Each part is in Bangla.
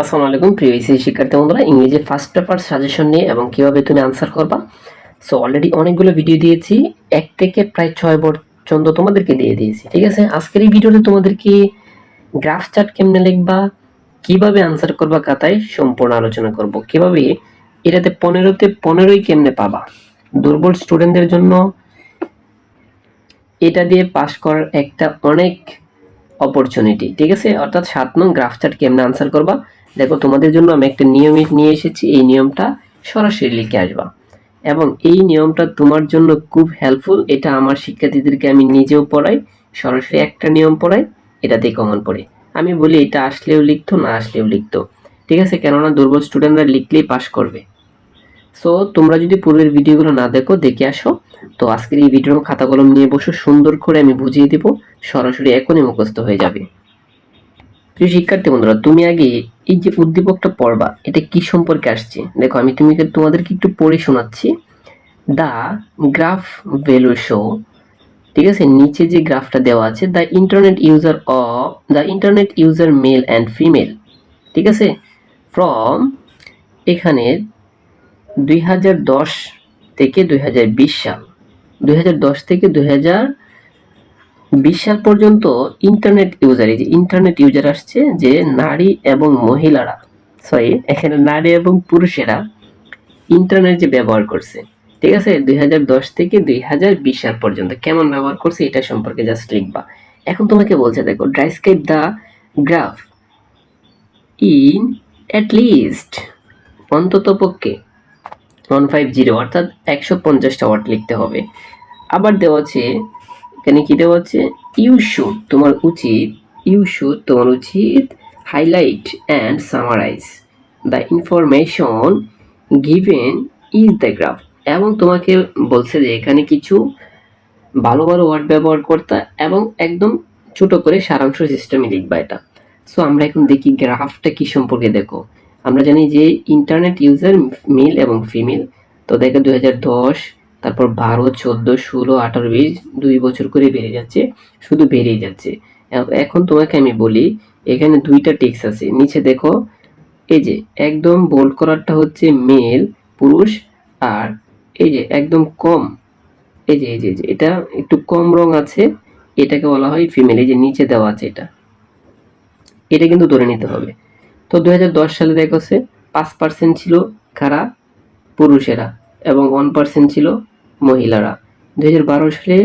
আসসালামু আলাইকুম, প্রিয় ইসি শিক্ষার্থী বন্ধুরা, ইংরেজি ফার্স্ট পেপার সাজেশন নিয়ে এবং কীভাবে তুমি আনসার করবা। সো অলরেডি অনেকগুলো ভিডিও দিয়েছি, এক থেকে প্রায় ছয় পর্যন্ত তোমাদেরকে দিয়ে দিয়েছি, ঠিক আছে? আজকের এই ভিডিওতে তোমাদেরকে গ্রাফ চার্ট কেমনে লিখবা, কীভাবে আনসার করবা খাতায় সম্পূর্ণ আলোচনা করব। কীভাবে এটাতে পনেরোতে পনেরোই কেমনে পাবা? দুর্বল স্টুডেন্টদের জন্য এটা দিয়ে পাস করার একটা অনেক অপরচুনিটি ঠিক আছে? অর্থাৎ সাত নং গ্রাফ চার্ট কেমনে আনসার করবা দেখো, তোমাদের জন্য আমি একটা নিয়ম নিয়ে এসেছি, এই নিয়মটা সরাসরি লিখে আসবা। এবং এই নিয়মটা তোমার জন্য খুব হেল্পফুল এটা আমার শিক্ষার্থীদেরকে আমি নিজেও পড়াই, সরাসরি একটা নিয়ম পড়াই এটাতেই কমন পড়ে। আমি বলি, এটা আসলেও লিখতো, না আসলেও লিখতো। ঠিক আছে, কেননা দুর্বল স্টুডেন্টরা লিখলেই পাশ করবে। সো তোমরা যদি পূর্বের ভিডিওগুলো না দেখো, দেখে আসো। তো আজকের এই ভিডিওর খাতা কলম নিয়ে বসো সুন্দর করে আমি বুঝিয়ে দেবো, সরাসরি এখনই মুখস্থ হয়ে যাবে। প্রিয় শিক্ষার্থী বন্ধুরা, তুমি আগে এই যে উদ্দীপকটা পড়বা, এটা কি সম্পর্কে আসছে? দেখো, আমি তুমি তোমাদেরকে একটু পড়ে শোনাচ্ছি। দা গ্রাফ ভ্যালু শো ঠিক আছে? নিচে যে গ্রাফটা দেওয়া আছে the internet user of the internet user male and female ঠিক আছে? ফ্রম এখানে দুই হাজার দশ থেকে দুই হাজার বিশ সাল, দুই হাজার দশ থেকে দুই হাজার বিশ সাল পর্যন্ত ইন্টারনেট ইউজার এই যে ইন্টারনেট ইউজার আসছে যে নারী এবং মহিলারা সরি এখানে নারী এবং পুরুষেরা ইন্টারনেট যে ব্যবহার করছে, ঠিক আছে? দুই হাজার দশ থেকে দুই হাজার বিশ সাল পর্যন্ত কেমন ব্যবহার করছে এটা সম্পর্কে জাস্ট লিখবা। এখন তোমাকে বলছে, দেখো describe the graph in at least অন্তত পক্ষে ওয়ান ফাইভ জিরো অর্থাৎ একশো পঞ্চাশটা ওয়াট লিখতে হবে। আবার দেওয়া আছে এখানে কি দেওয়া আছে? ইউ শুড তোমার উচিত ইউ শুড তোমার উচিত highlight and summarise the information given is the graph এবং তোমাকে বলছে যে এখানে কিছু ভালো ভালো ওয়ার্ড ব্যবহার করতে এবং একদম ছোট করে সারাংশ সিস্টেমে লিখবা এটা। সো আমরা এখন দেখি গ্রাফটা কি সম্পর্কে দেখো। আমরা জানি যে ইন্টারনেট ইউজার মেল এবং ফিমেল তো দেখো দু হাজার দশ তারপর বারো, চোদ্দ, ষোলো, আঠারো, বিশ, দুই বছর করে বেড়ে যাচ্ছে, শুধু বেড়েই যাচ্ছে। এখন তোমাকে আমি বলি, এখানে দুইটা টেক্স আছে। নিচে দেখো, এই যে একদম বোল্ড করারটা হচ্ছে মেল পুরুষ আর এই যে একদম কম, এই যে এই যে এটা একটু কম রং আছে, এটাকে বলা হয় ফিমেল এই যে নিচে দেওয়া আছে এটা। এটা কিন্তু ধরে নিতে হবে। তো দু হাজার দশ সালে দেখছে পাঁচ পার্সেন্ট ছিল কারা পুরুষেরা এবং ওয়ান পার্সেন্ট ছিল মহিলারা। দু হাজার বারো সালে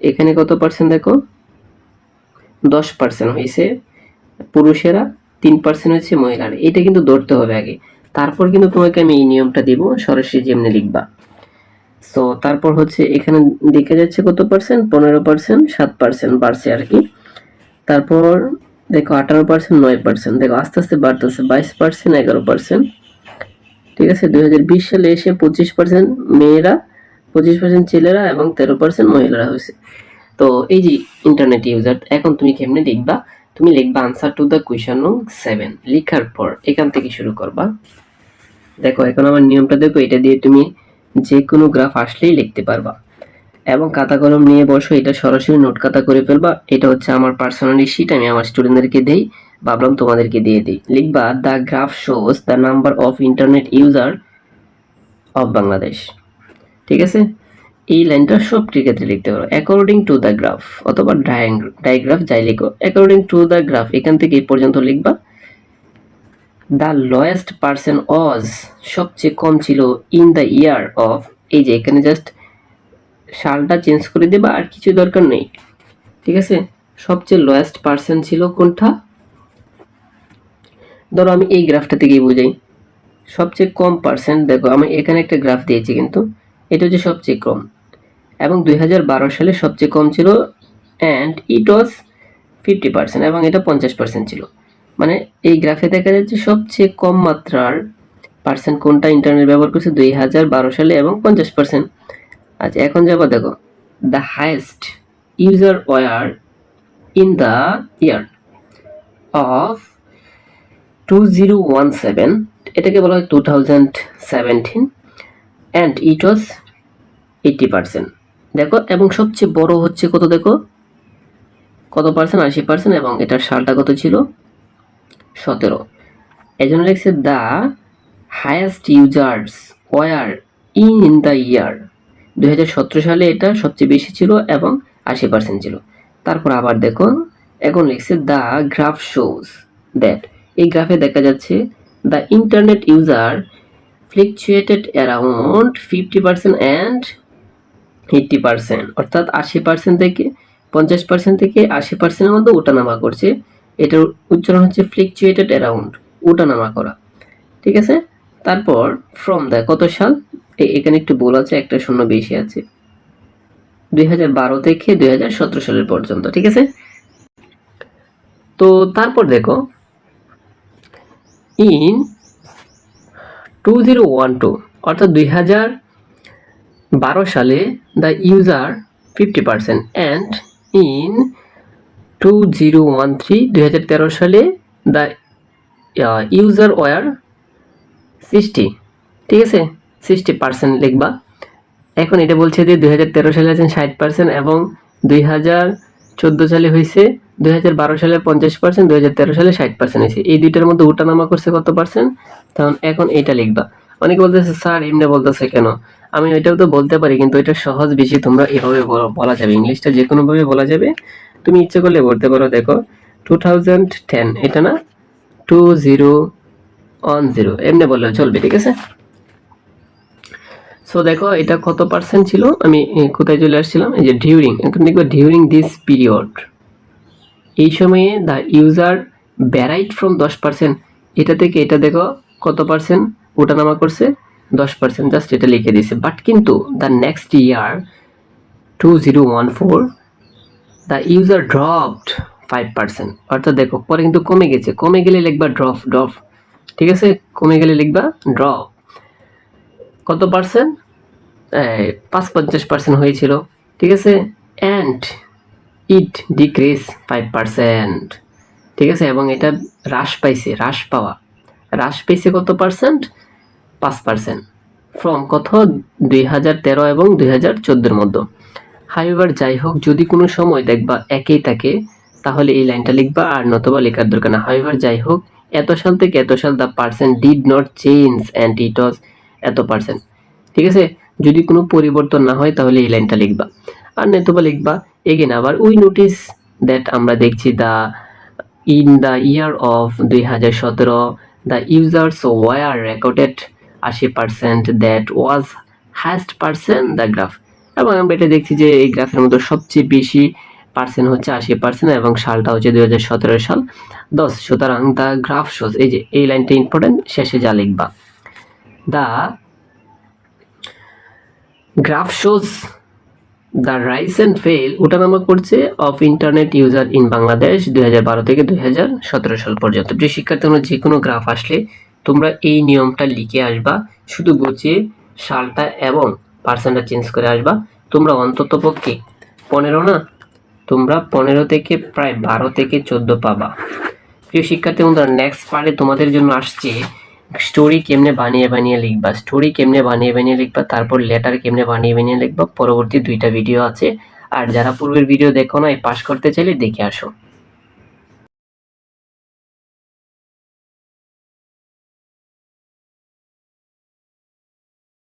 এখানে কত পার্সেন্ট দেখো? দশ পার্সেন্ট হয়েছে পুরুষেরা, তিন পার্সেন্ট হয়েছে মহিলারা। এটা কিন্তু ধরতে হবে আগে। তারপর কিন্তু তোমাকে আমি এই নিয়মটা দিব, সরাসরি যেমনি লিখবা। সো তারপর হচ্ছে এখানে দেখা যাচ্ছে কত পার্সেন্ট পনেরো পার্সেন্ট সাত পার্সেন্ট বাড়ছে আর কি। তারপর দেখো আঠারো পার্সেন্ট নয় পার্সেন্ট দেখো আস্তে আস্তে বাড়তেছে, বাইশ পার্সেন্ট এগারো পার্সেন্ট ঠিক আছে? দুই হাজার বিশ সালে এসে পঁচিশ পার্সেন্ট মেয়েরা পঁচিশ পার্সেন্ট ছেলেরা এবং তেরো পার্সেন্ট মহিলারা হয়েছে। তো এই যে ইন্টারনেট ইউজার এখন তুমি কেমনে দেখবা? তুমি লিখবা answer to the question seven লেখার পর এখান থেকে শুরু করবা। দেখো, এখন আমার নিয়মটা দেখো, এটা দিয়ে তুমি যে কোনো গ্রাফ আসলেই লিখতে পারবা। এবং খাতা কলম নিয়ে বসো, এটা সরাসরি নোট খাতা করে ফেলবা। এটা হচ্ছে আমার পার্সোনালি শিট আমি আমার স্টুডেন্টদেরকে দেই, ভাবলাম তোমাদেরকে দিয়ে দিই। লিখবা the graph shows the number of internet user of Bangladesh ঠিক আছে? এই লাইনটা সব ক্ষেত্রে লিখতে পারো। অ্যাকর্ডিং টু দ্য গ্রাফ অথবা ডায়াগ্রাফ যাই লিখো। অ্যাকর্ডিং টু দ্য গ্রাফ এখান থেকে এই পর্যন্ত লিখবা। দ্য লোয়েস্ট পার্সন অজ সবচেয়ে কম ছিল ইন দ্য ইয়ার অফ এই যে এখানে জাস্ট সালটা চেঞ্জ করে দেবা, আর কিছু দরকার নেই। ঠিক আছে? সবচেয়ে লোয়েস্ট পার্সন ছিল কোনটা? ধরো আমি এই গ্রাফটা থেকেই বুঝাই। সবচেয়ে কম পার্সেন্ট দেখো আমি এখানে একটা গ্রাফ দিয়েছি কিন্তু। এটা হচ্ছে সবচেয়ে কম। এবং দুই হাজার বারো সালে সবচেয়ে কম ছিল and it was fifty percent এবং এটা পঞ্চাশ পার্সেন্ট ছিল। মানে এই গ্রাফে দেখা যাচ্ছে সবচেয়ে কম মাত্রার পার্সেন্ট কোনটা ইন্টারনেট ব্যবহার করছে দুই হাজার বারো সালে এবং পঞ্চাশ পার্সেন্ট আচ্ছা এখন যাব দেখো the highest user were in the year of two zero one seven এটাকে বলা হয় two thousand seventeen and it was eighty percent দেখো, এবং সবচেয়ে বড় হচ্ছে কত দেখো? কত পার্সেন্ট আশি পার্সেন্ট এবং এটার সালটা কত ছিল? সতেরো। এই জন্য লিখছে the highest users were in the year দু হাজার সতেরো সালে এটা সবচেয়ে বেশি ছিল এবং আশি পার্সেন্ট ছিল। তারপর আবার দেখো, এখন লিখছে দ্য গ্রাফ শোজ দ্যাট এই গ্রাফে দেখা যাচ্ছে the internet user fluctuated around fifty percent and eighty percent অর্থাৎ আশি পার্সেন্ট থেকে পঞ্চাশ পার্সেন্ট থেকে আশি পার্সেন্টের মধ্যে ওঠানামা করছে। এটার উচ্চারণ হচ্ছে ফ্লিকচুয়েটেড অ্যারাউন্ড ওঠানামা করা। ঠিক আছে? তারপর ফ্রম দ্য কত সাল? এখানে একটু বল আছে, একটা শূন্য বেশি আছে। দুই হাজার বারো থেকে দুই হাজার সতেরো সালের পর্যন্ত, ঠিক আছে? তো তারপর দেখো in two zero one two অর্থাৎ দুই হাজার বারো সালে the user fifty percent and in two zero one three দুই হাজার তেরো সালে দ্য ইউজার ওয়ার সিক্সটি ঠিক আছে? সিক্সটি পার্সেন্ট লিখবা। এখন এটা বলছে যে দুই তেরো সালে আছেন ষাট পার্সেন্ট এবং দুই হাজার চোদ্দ সালে হয়েছে দুই বারো সালে পঞ্চাশ পার্সেন্ট দুই তেরো সালে ষাট পার্সেন্ট হয়েছে এই দুইটার মধ্যে উঠানামা করছে কত পার্সেন্ট তখন এখন এইটা লিখবা। অনেকে বলতেছে, স্যার, এমনি বলতেছে কেন? আমি ওইটাও তো বলতে পারি, কিন্তু এটা সহজ বেশি, তোমরা এভাবে বলা যাবে। ইংলিশটা যে কোনোভাবে বলা যাবে। তুমি ইচ্ছে করলে বলতে পারো, দেখো টু থাউজেন্ড টেন এটা না? টু জিরো ওয়ান জিরো এমনি বললেও চলবে, ঠিক আছে? সো দেখো, এটা কত পার্সেন্ট ছিল? আমি কোথায় চলে আসছিলাম? এই যে ডিউরিং এখন দেখব ডিউরিং দিস পিরিয়ড এই সময়ে দ্য ইউজার ব্যারাইট ফ্রম দশ পার্সেন্ট এটা থেকে এটা, দেখো, কত পার্সেন্ট ওঠানামা করছে, দশ পার্সেন্ট জাস্ট এটা লিখে দিয়েছে। বাট কিন্তু the next year two zero one four the user dropped five percent অর্থাৎ দেখো, পরে কিন্তু কমে গেছে। কমে গেলে লিখবা ড্রপ ড্রপ ঠিক আছে? কমে গেলে লিখবা ড্রপ কত পার্সেন্ট পাঁচ পঞ্চাশ পার্সেন্ট হয়েছিল। ঠিক আছে? And it decrease five percent ঠিক আছে? এবং এটা হ্রাস পাইছে, হ্রাস পাওয়া। হ্রাস পেয়েছে কত পার্সেন্ট পাঁচ পার্সেন্ট ফ্রম কত? দুই হাজার তেরো এবং দুই হাজার চোদ্দোর মধ্যে। হাইবার যাই হোক, যদি কোনো সময় দেখবা একই থাকে, তাহলে এই লাইনটা লিখবা আর নতবা লেখার দরকার না। হাইবার যাই হোক, এত সাল থেকে এত সাল the percent did not change and it was এত পার্সেন্ট ঠিক আছে? যদি কোনো পরিবর্তন না হয়, তাহলে এই লাইনটা লিখবা। আর নতুবা লিখবা এগেন আবার উই নোটিস দ্যাট আমরা দেখছি the in the year of দুই হাজার সতেরো ইউজার্স ওয়ার রেকর্ডেড আশি percent that was highest percent the graph এবং আমরা এটা দেখছি যে এই গ্রাফের মধ্যে সবচেয়ে বেশি পার্সেন্ট হচ্ছে আশি পার্সেন্ট এবং সালটা হচ্ছে দুই হাজার সতেরো সাল। দশ সুতরাং দ্য গ্রাফ শোজ এই যে এই লাইনটা ইম্পর্টেন্ট শেষে যা লিখবা। The graph shows the rise and fall ওঠানামা করছে of internet user in Bangladesh দুই হাজার বারো থেকে দুই হাজার সতেরো সাল পর্যন্ত। প্রিয় শিক্ষার্থী তোমরা যে কোনো গ্রাফ আসলে তোমরা এই নিয়মটা লিখে আসবা, শুধু বুঝিয়ে সালটা এবং পার্সেন্টটা চেঞ্জ করে আসবা। তোমরা অন্তত পক্ষে পনেরো না, তোমরা পনেরো থেকে প্রায় বারো থেকে চোদ্দ পাবা। প্রিয় শিক্ষার্থী বন্ধুরা নেক্সট পার্টে তোমাদের জন্য আসছে স্টোরি কেমনে বানিয়ে বানিয়ে লিখবা? স্টোরি কেমনে বানিয়ে বানিয়ে লিখবা? তারপর লেটার কেমনে বানিয়ে বানিয়ে লিখবা? পরবর্তী দুইটা ভিডিও আছে। আর যারা পূর্বের ভিডিও দেখো না পাশ করতে চাইলে দেখে আসো।